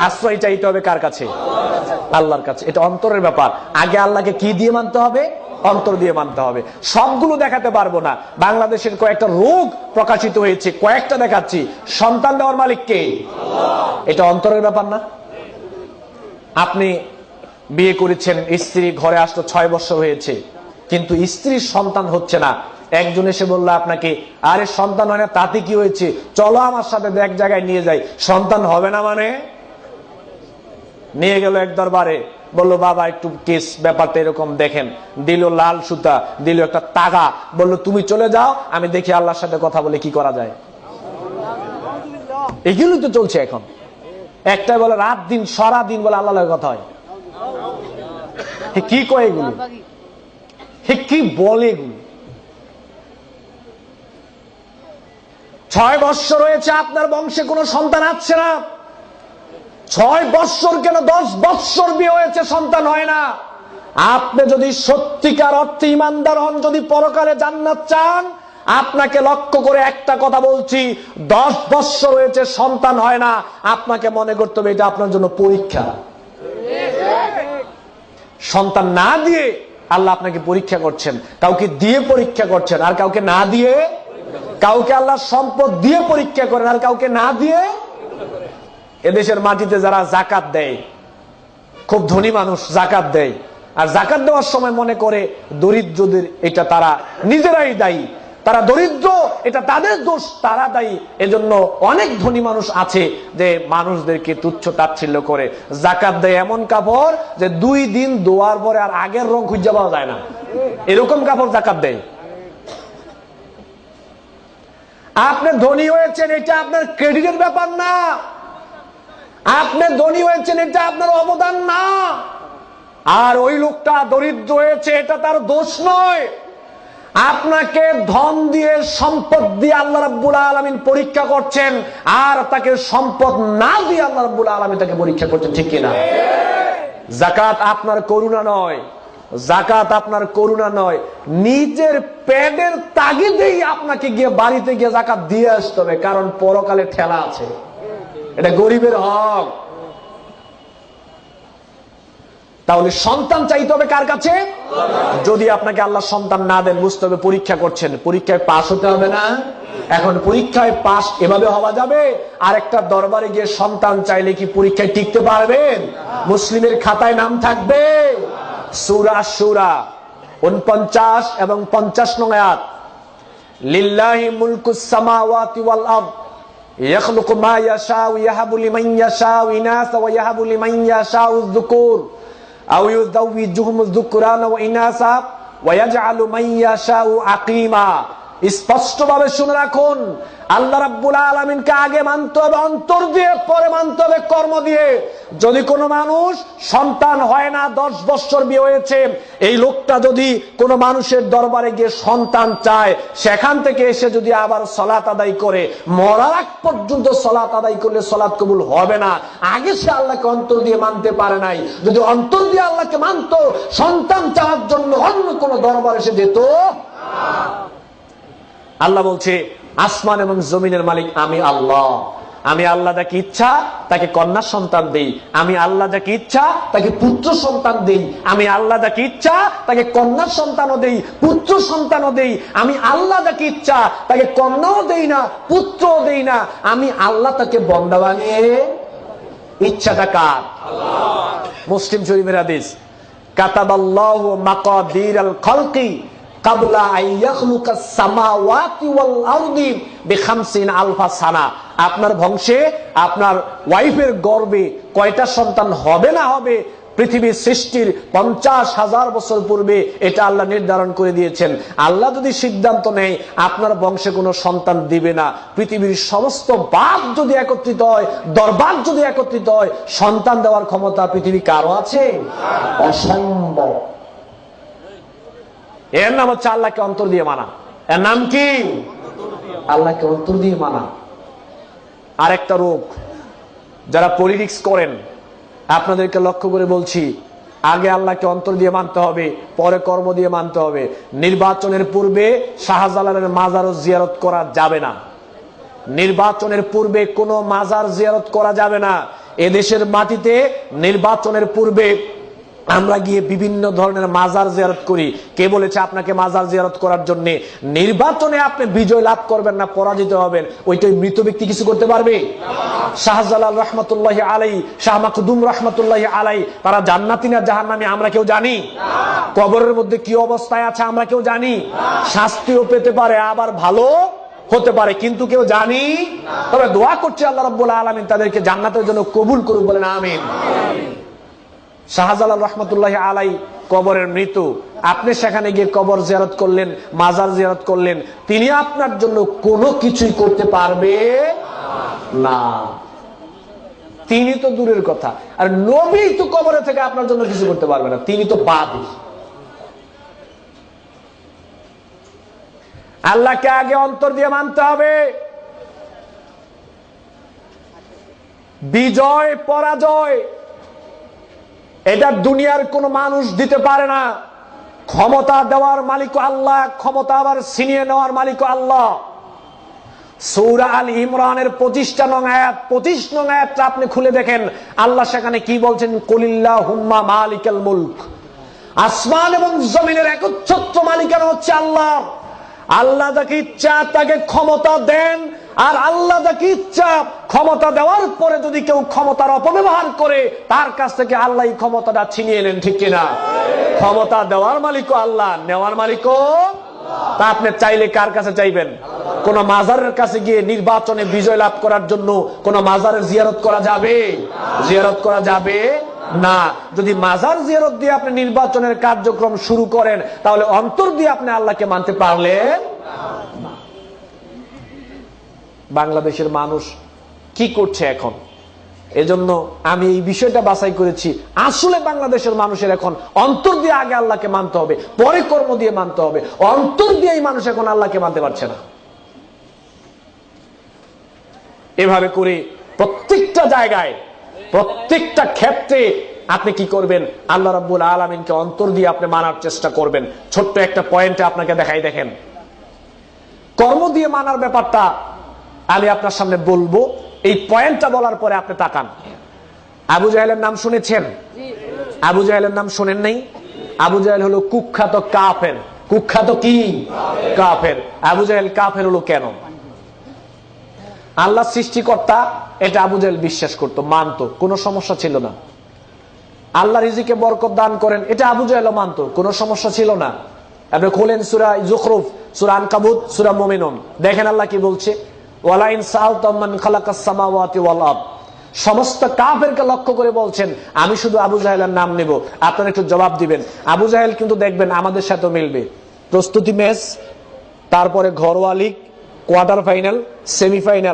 আশ্রয় চাইতে হবে কার কাছে? আল্লাহর কাছে। এটা অন্তরের ব্যাপার। আগে আল্লাহকে কি দিয়ে মানতে হবে? অন্তর দিয়ে মানতে হবে। সবগুলো দেখাতে পারব না। বাংলাদেশের কয়েকটা রোগ প্রকাশিত হয়েছে। কয়েকটা দেখাচ্ছি। সন্তান দেওয়ার মালিক কে? এটা অন্তরের ব্যাপার না। আপনি বিয়ে করেছেন, স্ত্রী ঘরে আসলো ছয় বছর হয়েছে। কিন্তু স্ত্রীর সন্তান হচ্ছে না। একজন এসে বলল আপনাকে, আরে সন্তান হয় না, তাতে কি হয়েছে? চলো আমার সাথে এক জায়গায় নিয়ে যাই। সন্তান হবে না মানে? নিয়ে গেল এক দরবারে, বলল, বাবা, একটু কেস ব্যাপারটা এরকম দেখেন। দিল লাল সুতা, দিল একটা তাগা, বলল, তুমি চলে যাও, আমি দেখি আল্লাহর সাথে কথা বলে কি করা যায়। এগুলোই তো চলছে এখন। একটা বলে, রাত দিন, সারা দিন বলে আল্লাহর কথা হয়। কি কয় এগুলো? কি বলে এগুলো? ছয় বৎসর রয়েছে আপনার বংশে কোনো সন্তান আসছে না। ছয় বৎসর কেন দশ বৎসর বিয়ে হয়েছে সন্তান হয় না? আপনি যদি সত্যিকার অর্থে ইমানদার হন, যদি পরকালে জান্নাত চান, আপনাকে লক্ষ্য করে একটা কথা বলছি, দশ বৎসর হয়েছে, সন্তান হয় না। আপনাকে মনে করতে হবে এটা আপনার জন্য পরীক্ষা। সন্তান না দিয়ে আল্লাহ আপনাকে পরীক্ষা করছেন। কাউকে দিয়ে পরীক্ষা করছেন, আর কাউকে না দিয়ে, কাউকে আল্লাহ সম্পদ দিয়ে পরীক্ষা করেন, আর কাউকে না দিয়ে এদেশের মাটিতে যারা জাকাত দেয়, খুব ধনী মানুষ জাকাত দেয়, আর জাকাত দেওয়ার সময় মনে করে দরিদ্রদের এটা তারা নিজেরাই দায়ী। তারা দরিদ্র, এটা তাদের দোষ, তারা দায়ী। এজন্য অনেক ধনী মানুষ আছে যে মানুষদেরকে তুচ্ছ তাচ্ছিল্য করে। জাকাত দেয় এমন কাপড় যে দুই দিন দোয়ার পরে আর আগের রং খুঁজে পাওয়া যায় না। এরকম কাপড় জাকাত দেয়। আপনি ধনী হয়েছেন, এটা আপনার ক্রেডিটের ব্যাপার না। আপনি ধনী হয়েছেন, এটা আপনার অবদান না। আর ওই লোকটা দরিদ্র হয়েছে, এটা তার দোষ নয়। আপনাকে ধন দিয়ে, সম্পদ দিয়ে আল্লাহ রাব্বুল আলমিন পরীক্ষা করছেন, আর তাকে সম্পদ না দিয়ে আল্লাহ রাব্বুল আলমিন তাকে পরীক্ষা করছেন, ঠিক কিনা? জাকাত আপনার করুণা নয়, জাকাত আপনার করুণা নয়। নিজের প্যাডের তাগিদেই আপনাকে গিয়ে বাড়িতে গিয়ে জাকাত দিয়ে আসতে হবে, কারণ পরকালে ঠেলা আছে। এটা গরিবের হক। তাহলে সন্তান চাইতে হবে কার কাছে? যদি আপনাকে আল্লাহ সন্তান না দেন, বুঝতে হবে পরীক্ষা করছেন। পরীক্ষায় পাশ হতে হবে না। এখন পরীক্ষায় পাশ এভাবে হওয়া যাবে? আর একটা দরবারে গিয়ে সন্তান চাইলে কি পরীক্ষায় টিকতে পারবেন? মুসলিমের খাতায় নাম থাকবে। সুরা সুরা উনপঞ্চাশ এবং পঞ্চাশ নং আয়াত। লিল্লাহি মুলকুস সামাওয়াতি ওয়াল আরদ। يخلق ما يشاء يهب لمن يشاء إناثا ويهب لمن يشاء الذكور. أو يزوجهم الذكران وإناثا ويجعل من يشاء عقيما. স্পষ্টভাবে শুনে রাখুন, আল্লাহ রাব্বুল আলমিনকে আগে মানতে হবে, অন্তর দিয়ে, পরে মানতে হবে, কর্ম দিয়ে। যদি কোনো মানুষ সন্তান হয় না, দশ বছর বিয়ে হয়েছে, এই লোকটা যদি কোনো মানুষের দরবারে গিয়ে সন্তান চায়, সেখান থেকে এসে যদি আবার সলাত আদায় করে, মরার আগ পর্যন্ত সলাত আদায় করলে সলাৎ কবুল হবে না। আগে সে আল্লাহকে অন্তর দিয়ে মানতে পারে নাই। যদি অন্তর দিয়ে আল্লাহকে মানতো, সন্তান চাওয়ার জন্য অন্য কোনো দরবার এসে যেত আল্লাহ বলছে, আসমান এবং জমিনের মালিক আমি আল্লাহ। আমি আল্লাহ যাকে ইচ্ছা, তাকে কন্যা সন্তান দেই। আমি আল্লাহ যাকে ইচ্ছা, তাকে পুত্র সন্তান দেই। আমি আল্লাহ যাকে ইচ্ছা, তাকে কন্যা সন্তানও দেই, পুত্র সন্তানও দেই। আমি আল্লাহ যাকে ইচ্ছা, তাকে কন্যাও দেই না, পুত্রও দেই না। আমি আল্লাহ তাকে বন্দা বানিয়ে, ইচ্ছাটা কার? মুসলিম শরীফের আদেশ কাতাবাল্লাহু মাকাদির আল খালকি। আপনার বংশে, আপনার ওয়াইফের গর্বে কয়টা সন্তান হবে না হবে পৃথিবীর সৃষ্টির পঞ্চাশ হাজার বছর পূর্বে এটা আল্লাহ নির্ধারণ করে দিয়েছেন। আল্লাহ যদি সিদ্ধান্ত নেয়, আপনার বংশে কোনো সন্তান দিবে না। পৃথিবীর সমস্ত বাপ যদি একত্রিত হয়, দরবার যদি একত্রিত হয়, সন্তান দেওয়ার ক্ষমতা পৃথিবী কারও আছে? অসম্ভব। এর নাম হচ্ছে আল্লাহকে অন্তর দিয়ে মানা। এর নাম কি? আল্লাহকে অন্তর দিয়ে মানা। আর একটা রোগ, যারা পলিটিক্স করেন, আপনাদেরকে লক্ষ্য করে বলছি, আগে আল্লাহকে অন্তর দিয়ে মানতে হবে, পরে কর্ম দিয়ে মানতে হবে। নির্বাচনের পূর্বে শাহজালালের মাজারও জিয়ারত করা যাবে না। নির্বাচনের পূর্বে কোনো মাজার জিয়ারত করা যাবে না। এদেশের মাটিতে নির্বাচনের পূর্বে আমরা গিয়ে বিভিন্ন ধরনের মাজার জিয়ারত করি। কে বলেছে আপনাকে মাজার জিয়ারত করার জন্য? নির্বাচনে আপনি বিজয় লাভ করবেন না, পরাজিত হবেন। ওইটাই মৃত ব্যক্তি কিছু করতে পারবে? শাহজালাল রহমতুল্লাহ আলাই শাহ মাকুদুম রহমতুল্লাহ আলাই তারা জান্নাতি না জাহান্নামী আমরা কেউ জানি? কবরের মধ্যে কি অবস্থায় আছে আমরা কেউ জানি? শাস্তিও পেতে পারে, আবার ভালো হতে পারে, কিন্তু কেউ জানি? তবে দোয়া করছে আল্লাহ রব্বুল আলমিন তাদেরকে জান্নাতের জন্য কবুল করুক বলেন, আমিন। শাহজালাল রহমতুল্লাহ আলাই কবরের মৃত্যু। আপনি সেখানে গিয়ে কবর জিয়ারত করলেন, মাজার জিয়ারত করলেন। তিনি আপনার জন্য কোনো কিছুই করতে পারবে না। তিনি তো দূরের কথা। আর নবী তো কবরে থেকে আপনার জন্য কিছু করতে পারবে না। তিনি তো বাদী। আল্লাহকে আগে অন্তর দিয়ে মানতে হবে। বিজয়, পরাজয় এটা দুনিয়ার কোন মানুষ দিতে পারে না। ক্ষমতা দেওয়ার মালিক আল্লাহ, ক্ষমতা আবার ছিনিয়ে নেওয়ার মালিক আল্লাহ। সৌরা আল ইমরানের পঁচিশটা নং আয়াত, পঁচিশ নং আয়াতটা আপনি খুলে দেখেন। আল্লাহ সেখানে কি বলছেন? কলিল্লা হুম্মা মালিকাল মুলক। আসমান এবং জমিনের একচ্ছত্র মালিকানা হচ্ছে আল্লাহ। আল্লাহ যাকে ইচ্ছা তাকে ক্ষমতা দেন। আর আল্লাহ যাকে ইচ্ছা ক্ষমতা দেওয়ার পরে যদি কেউ ক্ষমতার অপব্যবহার করে, তার কাছ থেকে আল্লাহ ক্ষমতাটা ছিনিয়ে নেন, ঠিক কিনা? ক্ষমতা দেওয়ার মালিকও আল্লাহ, নেওয়ার মালিকও তা আপনি চাইলে কার কাছে চাইবেন? কোন মাজারের কাছে গিয়ে নির্বাচনে বিজয় লাভ করার জন্য কোন মাজারের জিয়ারত করা যাবে? জিয়ারত করা যাবে না। যদি মাজার জিয়ারত দিয়ে আপনি নির্বাচনের কার্যক্রম শুরু করেন, তাহলে অন্তর দিয়ে আপনি আল্লাহকে মানতে পারলেন। বাংলাদেশের মানুষ কি করছে এখন? এজন্য আমি এই বিষয়টা বাছাই করেছি। আসলে বাংলাদেশের মানুষের এখন অন্তর দিয়ে আগে আল্লাহকে মানতে হবে, পরে কর্ম দিয়ে মানতে হবে। অন্তর দিয়ে এই মানুষ এখন আল্লাহকে মানতে পারছে না। এভাবে করে প্রত্যেকটা জায়গায়, প্রত্যেকটা ক্ষেত্রে আপনি কি করবেন? আল্লাহ রাব্বুল আলমিনকে অন্তর দিয়ে আপনি মানার চেষ্টা করবেন। ছোট্ট একটা পয়েন্টে আপনাকে দেখাই দেখেন। কর্ম দিয়ে মানার ব্যাপারটা আমি আপনার সামনে বলব এই পয়েন্টটা বলার পরে আপনি তাকান। আবু জাহেলের নাম শুনেছেন? আবু জাহেলের নাম শোনেন নাই? আবু জাহেল হলো কুখ্যাত কাফের। কুখ্যাত কি? কাফের। আবু জাহেল কাফের হলো কেন? আল্লাহ সৃষ্টিকর্তা এটা আবু জাহেল বিশ্বাস করত মানতো কোনো সমস্যা ছিল না। আল্লাহ রিজিকে বরকত দান করেন এটা আবু জাহেল মানত কোনো সমস্যা ছিল না। আপনি খোলেন সুরা জুখরুফ সুরা আনকাবুত সুরা মোমিনন। দেখেন আল্লাহ কি বলছে? সমস্ত কাফেরকে লক্ষ্য করে বলছেন, আমি শুধু আবু জাহেলের নাম নেব। আপনারা একটু জবাব দিবেন। আবু জাহেল কিন্তু দেখবেন আমাদের সাথে মিলবে। প্রস্তুতি ম্যাচ, তারপরে ঘরোয়া লিগ, কোয়ার্টার ফাইনাল, সেমিফাইনাল।